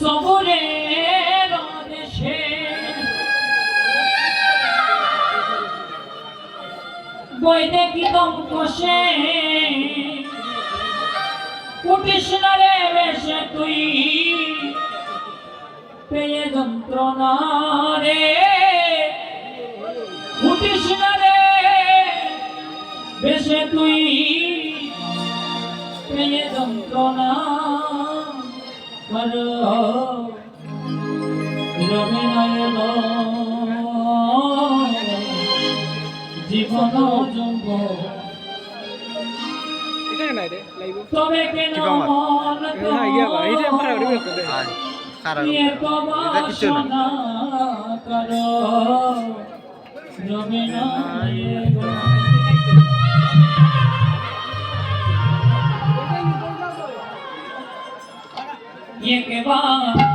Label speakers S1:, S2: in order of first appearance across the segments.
S1: সবরের দেশে বই দেখি দম কষে উঠিস না রে বেশে তুই। পেয়ে যন্ত্রণা রে। উঠিস না রে বেশে যন্ত্রণা কর। রবে নয়ন জীবন যুগ।
S2: এটা নাই রে
S1: তবে কেন মন
S2: না। ইয়া
S1: নয়ন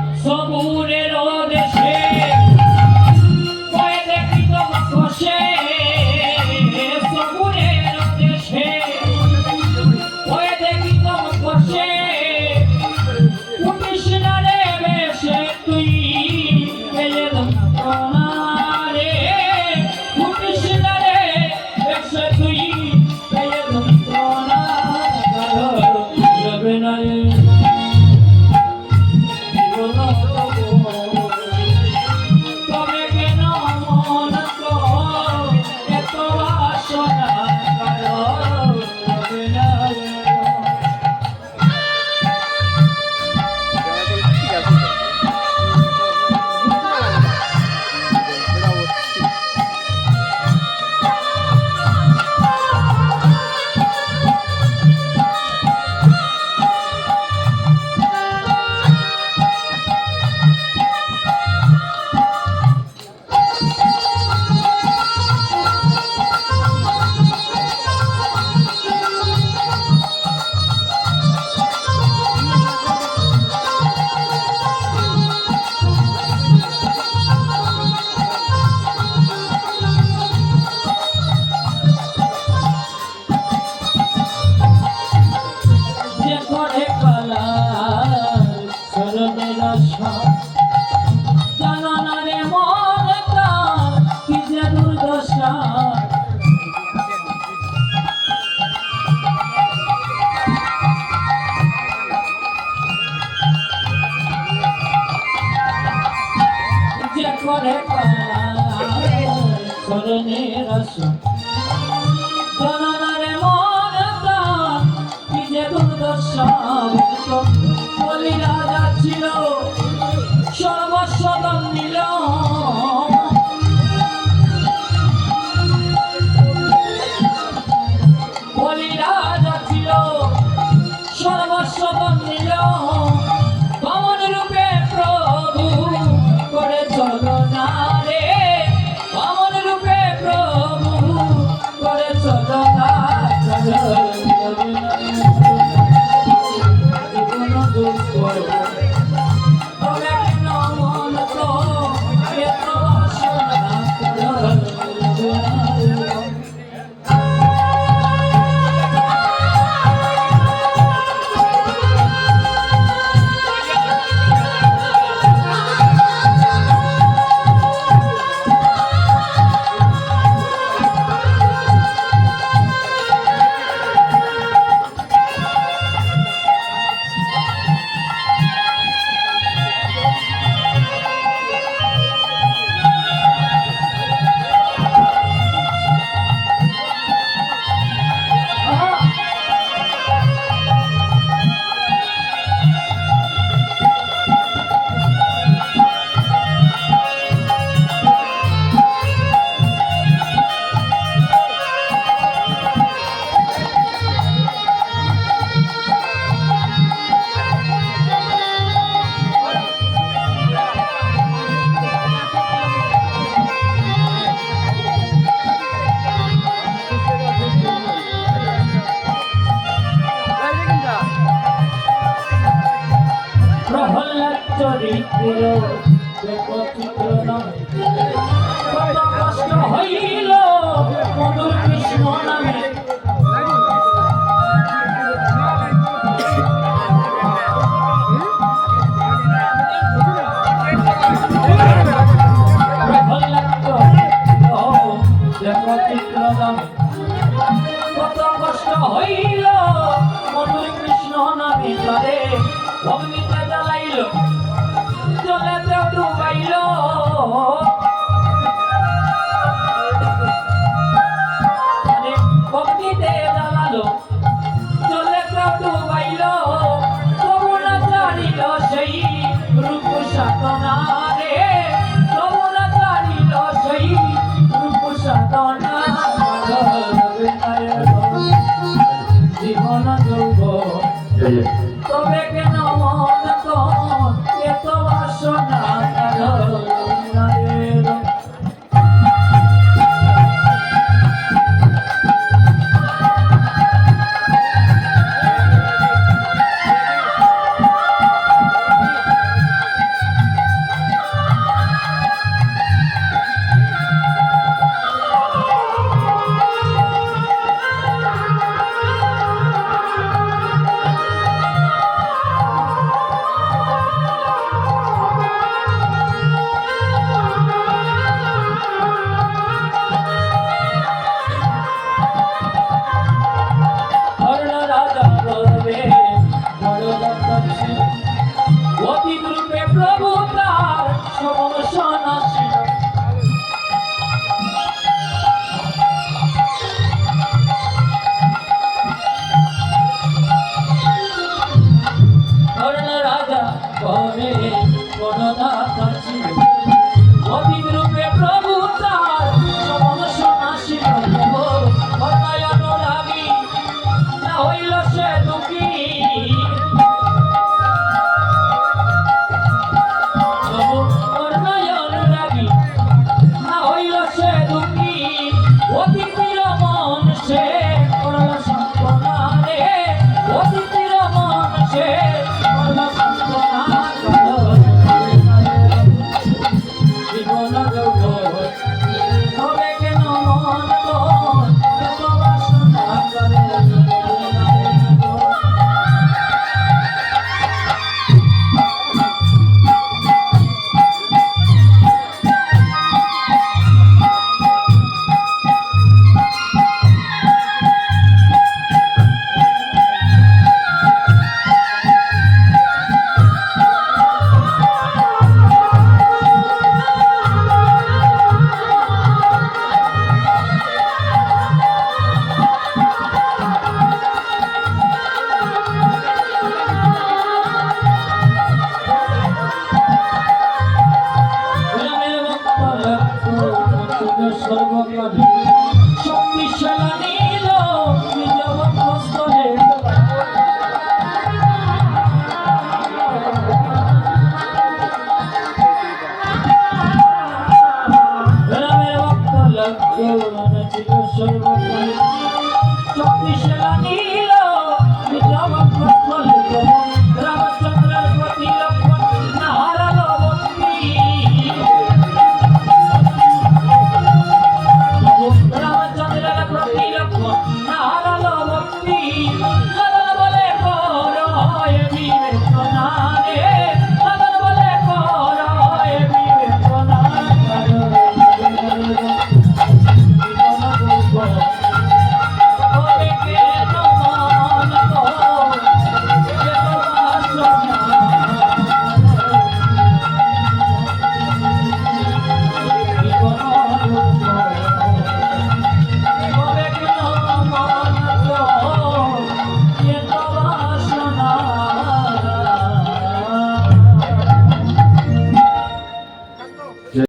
S1: সরণের জননারে মন বলি রাজা ছিল সর্বস্বদম নিল বলি রাজা ছিল সর্বস্বদম বিগ্রহ দেবচিত্র নামে। কত কষ্ট হইল কত কষ্ট হইল তবে